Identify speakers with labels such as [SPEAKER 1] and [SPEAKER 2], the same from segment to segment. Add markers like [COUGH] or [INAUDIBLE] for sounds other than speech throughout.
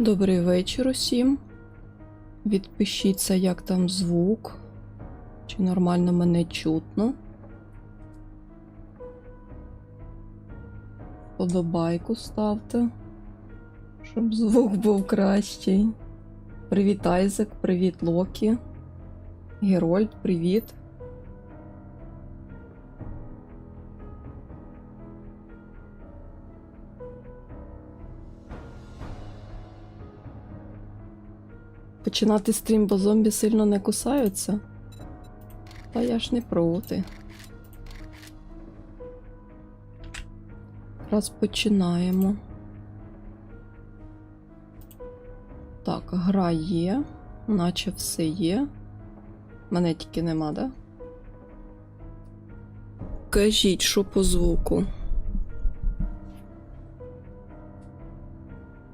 [SPEAKER 1] Добрий вечір усім. Відпишіться, як там звук. Чи нормально мене чутно. Подобайку ставте, щоб звук був кращий. Привіт, Айзек, привіт, Локі. Герольд, привіт. Починати стрім, бо зомбі сильно не кусаються. Та я ж не проти. Розпочинаємо. Так, гра є, наче все є. Мене тільки нема, да? Кажіть, що по звуку.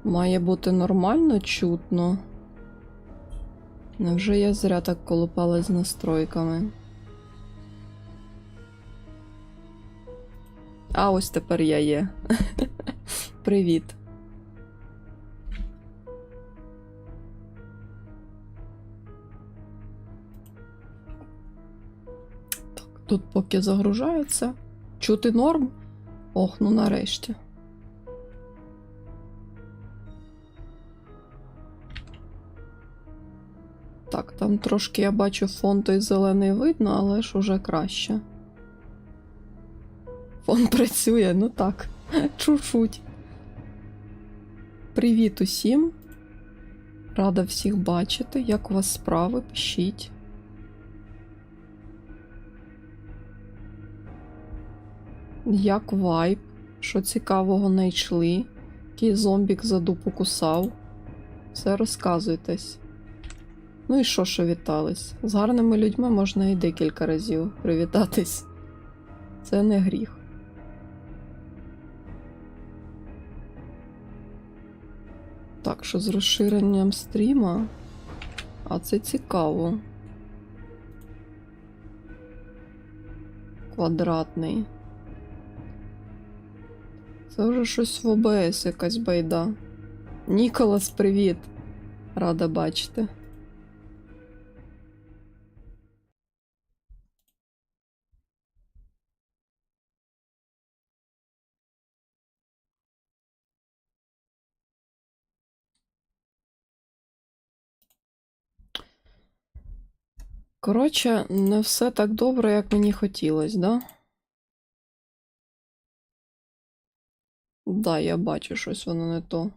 [SPEAKER 1] Має бути нормально чутно. Невже я зря так колупалась з настройками? А ось тепер я є. [LAUGHS] Привіт. Так, тут поки загружається. Чути норм? Ох, ну нарешті. Так, там трошки я бачу фон той зелений видно, але ж уже краще. Фон [LAUGHS] працює, ну так, [LAUGHS] чуть-чуть. Привіт усім. Рада всіх бачити. Як у вас справи? Пишіть. Як вайб? Що цікавого знайшли? Який зомбік за дупу кусав? Все розказуйтесь. Ну і що, що вітались? З гарними людьми можна і декілька разів привітатись. Це не гріх. Так, що з розширенням стріма? А це цікаво. Квадратний. Це вже щось в ОБС якась байда. Ніколас, привіт! Рада бачити. Коротше, не все так добре, як мені хотілося, да? Да, я бачу щось воно не то.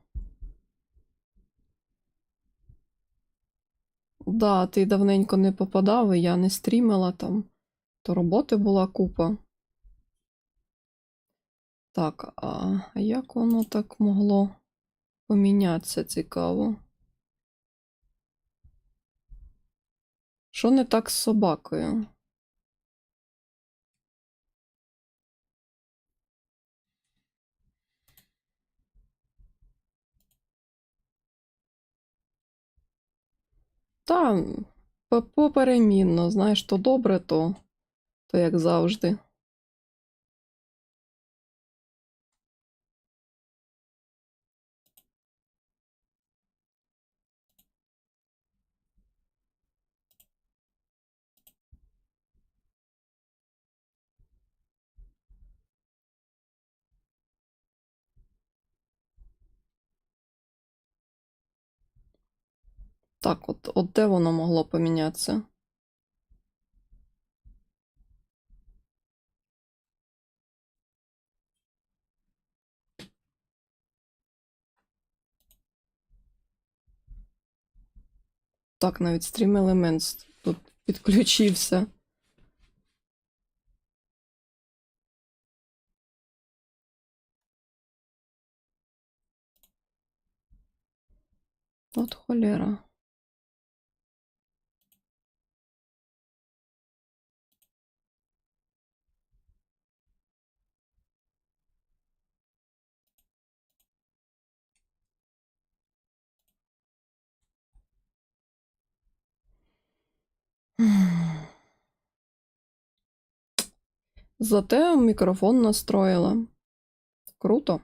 [SPEAKER 1] Да, ти давненько не попадав, і я не стрімила там, то роботи була купа. Так, а як воно так могло помінятися цікаво? Що не так з собакою? Та, поперемінно, знаєш, то добре, то, то як завжди. Так, от, от де воно могло помінятися? Так, навіть стрім Elements тут підключився. От холера. Зате мікрофон настроїла. Круто.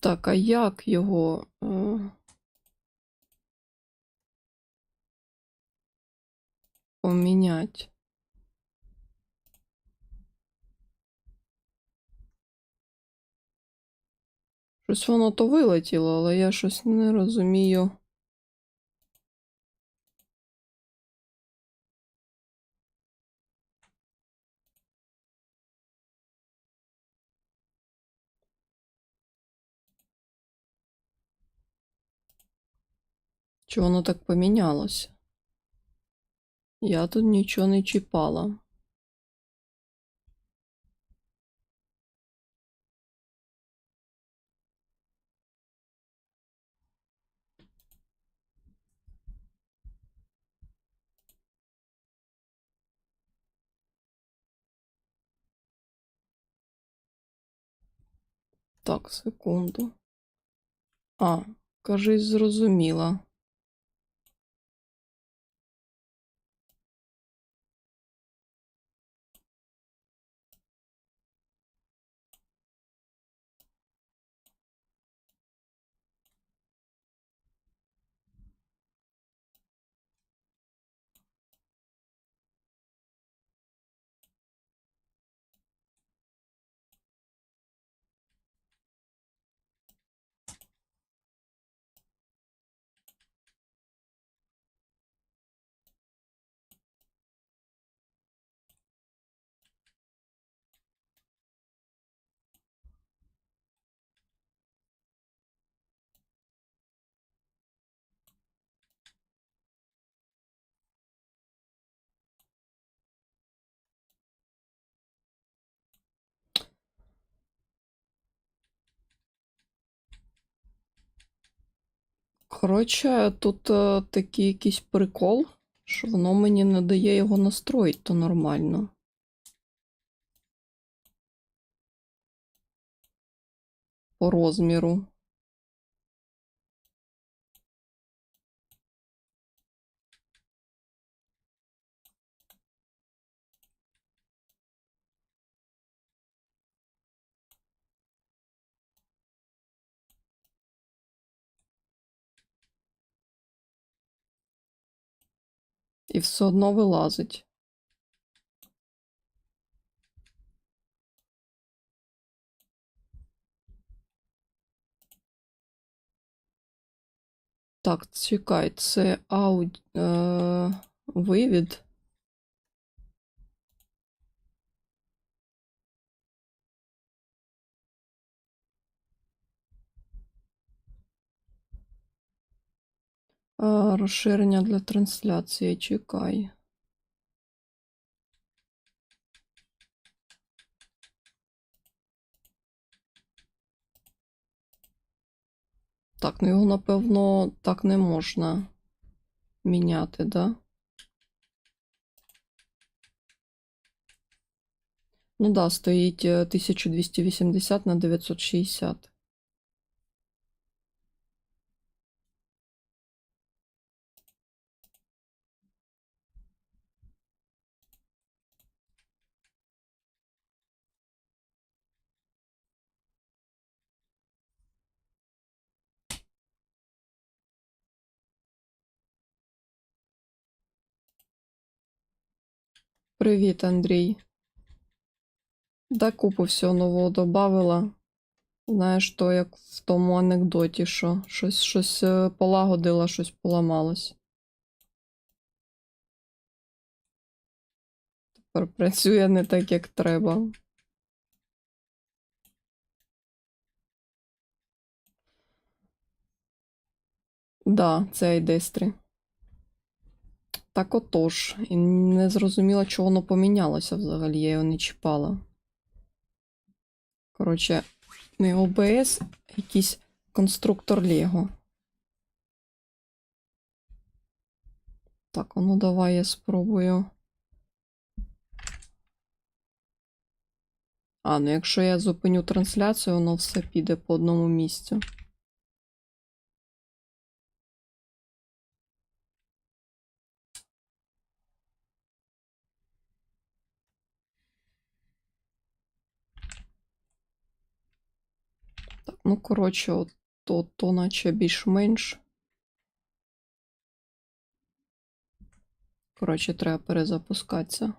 [SPEAKER 1] Так, а як його? Е, Помінять? Щось воно то вилетіло, але я щось не розумію. Чи воно так помінялося? Я тут нічого не чіпала. Так, секунду. А, кажись, зрозуміла. Коротше, тут е, такий якийсь прикол, що воно мені не дає його настроїти то нормально. По розміру. І все одно вилазить. Так, чекай, це ауд... Е... вивід. Розширення для трансляції, чекай. Так, ну його, напевно, так не можна міняти, да? Ну да, стоїть е, 1280 на 960. Привіт, Андрій. Да, купу всього нового добавила. Знаєш, то як в тому анекдоті, що щось, щось е, полагодила, щось поламалось. Тепер працює не так, як треба. Да, це айдестрі. Так отож. І не зрозуміла, чого воно помінялося взагалі, я його не чіпала. Коротше, не ОБС, а якийсь конструктор Лего. Так, ну давай я спробую. А, ну якщо я зупиню трансляцію, воно все піде по одному місцю. Ну, коротше, от, то, то наче більш-менш. Коротше, треба перезапускатися.